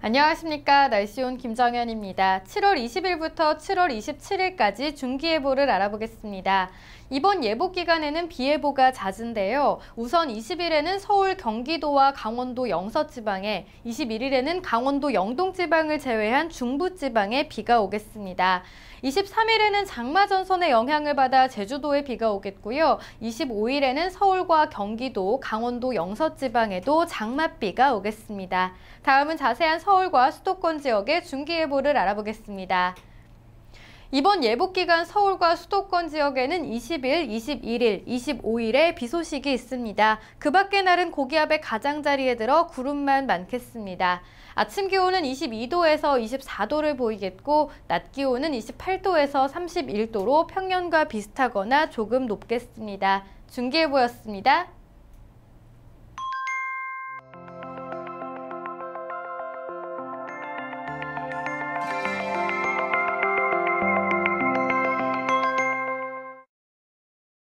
안녕하십니까. 날씨온 김정현입니다. 7월 20일부터 7월 27일까지 중기예보를 알아보겠습니다. 이번 예보 기간에는 비예보가 잦은데요. 우선 20일에는 서울, 경기도와 강원도 영서지방에, 21일에는 강원도 영동지방을 제외한 중부지방에 비가 오겠습니다. 23일에는 장마전선의 영향을 받아 제주도에 비가 오겠고요. 25일에는 서울과 경기도, 강원도 영서지방에도 장맛비가 오겠습니다. 다음은 자세한 서울과 수도권 지역의 중기예보를 알아보겠습니다. 이번 예보 기간 서울과 수도권 지역에는 20일, 21일, 25일에 비 소식이 있습니다. 그 밖의 날은 고기압의 가장자리에 들어 구름만 많겠습니다. 아침 기온은 22도에서 24도를 보이겠고 낮 기온은 28도에서 31도로 평년과 비슷하거나 조금 높겠습니다. 중기예보였습니다.